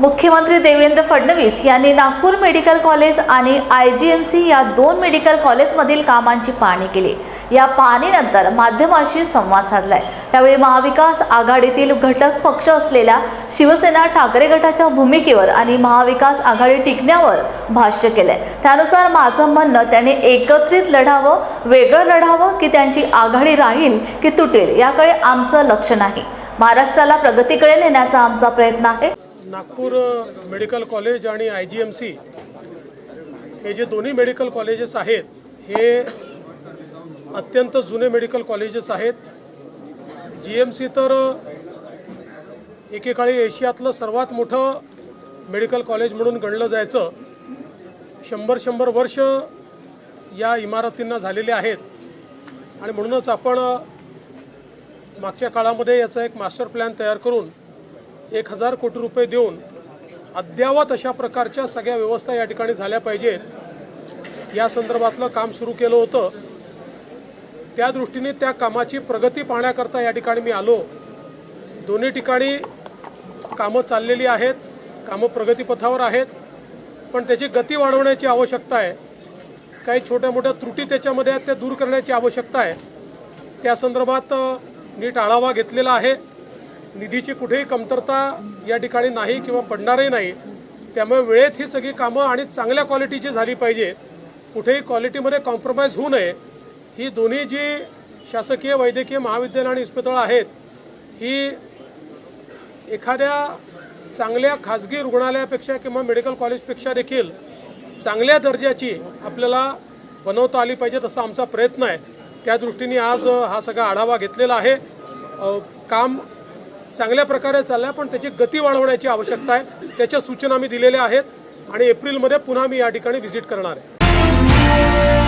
मुख्यमंत्री देवेंद्र फडणवीस यांनी Nagpur medical college आणि आय जी एम सी या दोन मेडिकल कॉलेजमधील कामांची पाहणी केली. या पाहणीनंतर माध्यमांशी संवाद साधलाय. त्यावेळी महाविकास आघाडीतील घटक पक्ष असलेल्या शिवसेना ठाकरे गटाच्या भूमिकेवर आणि महाविकास आघाडी टिकण्यावर भाष्य केलंय. त्यानुसार माझं म्हणणं त्यांनी एकत्रित लढावं वेगळं लढावं की त्यांची आघाडी राहील की तुटेल याकडे आमचं लक्ष नाही. महाराष्ट्राला प्रगतीकडे नेण्याचा आमचा प्रयत्न आहे. नागपूर मेडिकल कॉलेज आणि आय जी एम सी हे जे दोन्ही मेडिकल कॉलेजेस आहेत हे अत्यंत जुने मेडिकल कॉलेजेस आहेत. जी एम सी तर एकेकाळी एशियातलं सर्वात मोठं मेडिकल कॉलेज म्हणून गणलं जायचं. शंभर शंभर वर्ष या इमारतींना झालेले आहेत. आणि म्हणूनच आपण मागच्या काळामध्ये याचा एक मास्टर प्लॅन तयार करून एक हजार कोटी रुपये देऊन अद्ययावत अशा प्रकारच्या सगळ्या व्यवस्था या ठिकाणी झाल्या पाहिजेत. या संदर्भातलं काम सुरू केलं होतं. त्या दृष्टीने त्या कामाची प्रगती पाहण्याकरता या ठिकाणी मी आलो. दोन्ही ठिकाणी कामं चाललेली आहेत कामं प्रगतीपथावर आहेत पण त्याची गती वाढवण्याची आवश्यकता आहे. काही छोट्या मोठ्या त्रुटी त्याच्यामध्ये आहेत त्या दूर करण्याची आवश्यकता आहे. त्या संदर्भात नीट आढावा घेतलेला आहे. निधीची कुठेही कमतरता या ठिकाणी नाही किंवा पडणारही नाही. त्यामुळे वेळेत ही सगळी कामं आणि चांगल्या क्वालिटीची झाली पाहिजे. कुठेही क्वालिटीमध्ये कॉम्प्रोमाइज होऊ नये. ही दोन्ही जी शासकीय वैद्यकीय महाविद्यालय आणि इस्पितळं आहेत ही एखाद्या चांगल्या खाजगी रुग्णालयापेक्षा किंवा मेडिकल कॉलेजपेक्षा देखील चांगल्या दर्जाची आपल्याला बनवता आली पाहिजे तसा आमचा प्रयत्न आहे. त्या दृष्टीने आज हा सगळा आढावा घेतलेला आहे. काम चांगल्या प्रकारे चालल्या पण त्याची गती वाढवण्याची आवश्यकता आहे. त्याच्या सूचना मी दिलेल्या आहेत आणि एप्रिलमध्ये पुन्हा मी या ठिकाणी व्हिजिट करणार आहे.